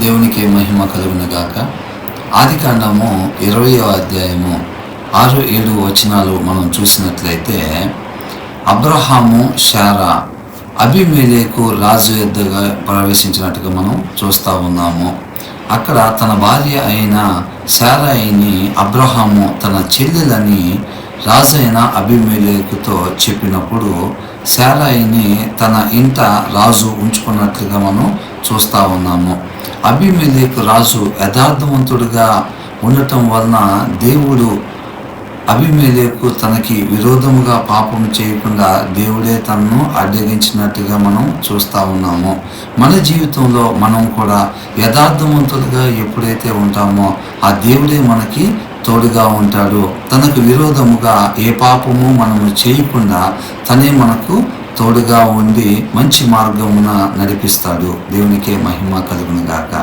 దేవునికి మహిమ కలుగునుగాక. ఆది కాండము ఇరవయో అధ్యాయము ఆరు ఏడు వచనాలు మనం చూసినట్లయితే అబ్రహాము షారా అభిమేలేకు రాజు ఎద్దగా ప్రవేశించినట్టుగా మనం చూస్తూ ఉన్నాము. అక్కడ తన భార్య అయిన శారాయిని అబ్రహాము తన చెల్లెలని రాజు అయిన అభిమేలేకుతో చెప్పినప్పుడు శారాయిని తన ఇంట రాజు ఉంచుకున్నట్లుగా మనం చూస్తూ ఉన్నాము. అభిమేలేకు రాజు యథార్థవంతుడిగా ఉండటం వలన దేవుడు అభిమేలేకు తనకి విరోధముగా పాపం చేయకుండా దేవుడే తనను అడ్డగించినట్టుగా మనం చూస్తూ ఉన్నాము. మన జీవితంలో మనం కూడా యథార్థవంతులుగా ఎప్పుడైతే ఉంటామో ఆ దేవుడే మనకి తోడుగా ఉంటాడు. తనకు విరోధముగా ఏ పాపము మనము చేయకుండా తనే మనకు తోడుగా ఉండి మంచి మార్గమున నడిపిస్తాడు. దేవునికే మహిమ కలుగునుగాక.